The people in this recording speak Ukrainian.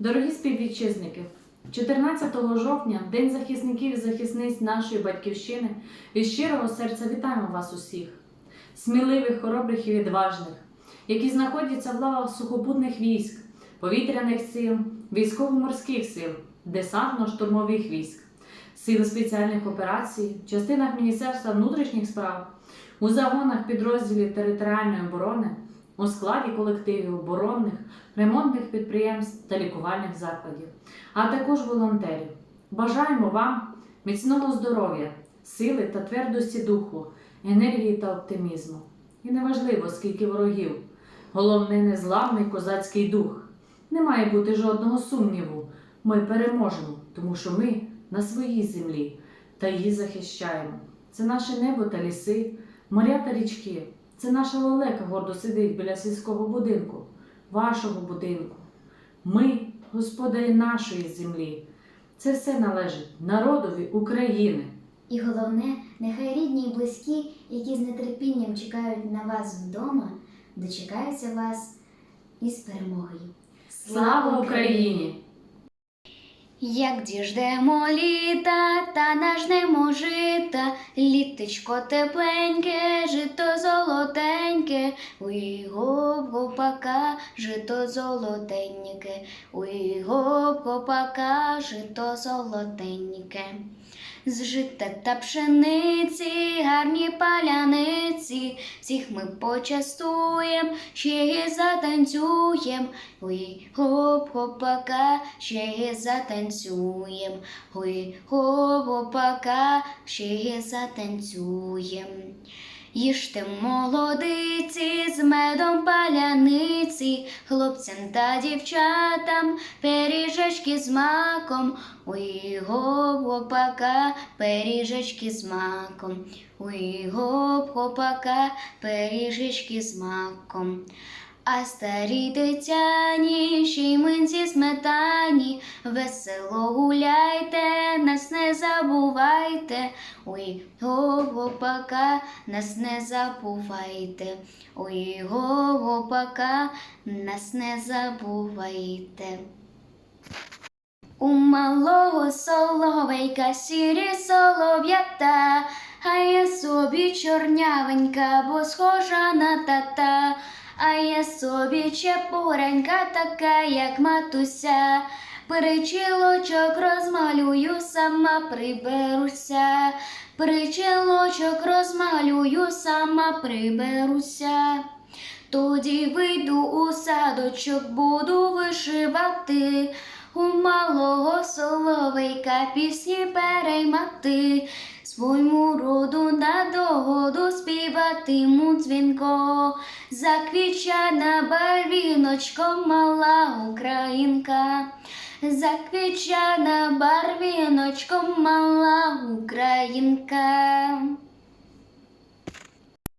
Дорогі співвітчизники, 14 жовтня, День захисників і захисниць нашої батьківщини, від щирого серця вітаємо вас усіх, сміливих, хоробрих і відважних, які знаходяться в лавах сухопутних військ, повітряних сил, військово-морських сил, десантно-штурмових військ, сил спеціальних операцій, частинах Міністерства внутрішніх справ, у загонах підрозділів територіальної оборони, у складі колективів оборонних, ремонтних підприємств та лікувальних закладів, а також волонтерів. Бажаємо вам міцного здоров'я, сили та твердості духу, енергії та оптимізму. І неважливо, скільки ворогів, головне незламний козацький дух. Не має бути жодного сумніву. Ми переможемо, тому що ми на своїй землі та її захищаємо. Це наше небо та ліси, моря та річки. Це наша лелека гордо сидить біля сільського будинку, вашого будинку. Ми господарі нашої землі. Це все належить народові України. І головне, нехай рідні і близькі, які з нетерпінням чекають на вас вдома, дочекаються вас із перемогою. Слава Україні! Як діждемо літа, та нажнемо жита, літечко тепленьке, жито золотеньке, уй гоп гопака, жито золотеньке, уй гоп гопака, жито золотеньке. З жита та пшениці, гарні паляниці, всіх ми почастуєм, ще й затанцюєм. Ой, гоп гопака, ще й затанцюєм. Ой, гоп гопака, ще й затанцюєм. Їжте молодиці з медом паляниці, хлопцям та дівчатам пиріжечки з маком. у гоп хопака, пиріжечки з маком. у гоп хопака, пиріжечки з маком. А старі дитяні, ще й минці сметані, весело гуляйте, нас не забувайте. Ой, гоп гопака, нас не забувайте. Ой, гоп гопака, нас не забувайте. У малого соловейка сірі солов'ята, а я собі чорнявенька, бо схожа на тата, а я собі чепуренька, така, як матуся. Причілочок розмалюю, сама приберуся. Причілочок розмалюю, сама приберуся. Тоді вийду у садочок, буду вишивати. У малого соловейка пісні переймати, своєму роду на догоду співатиму дзвінко, заквічана барвіночко, мала українка, заквічана барвіночко, мала українка.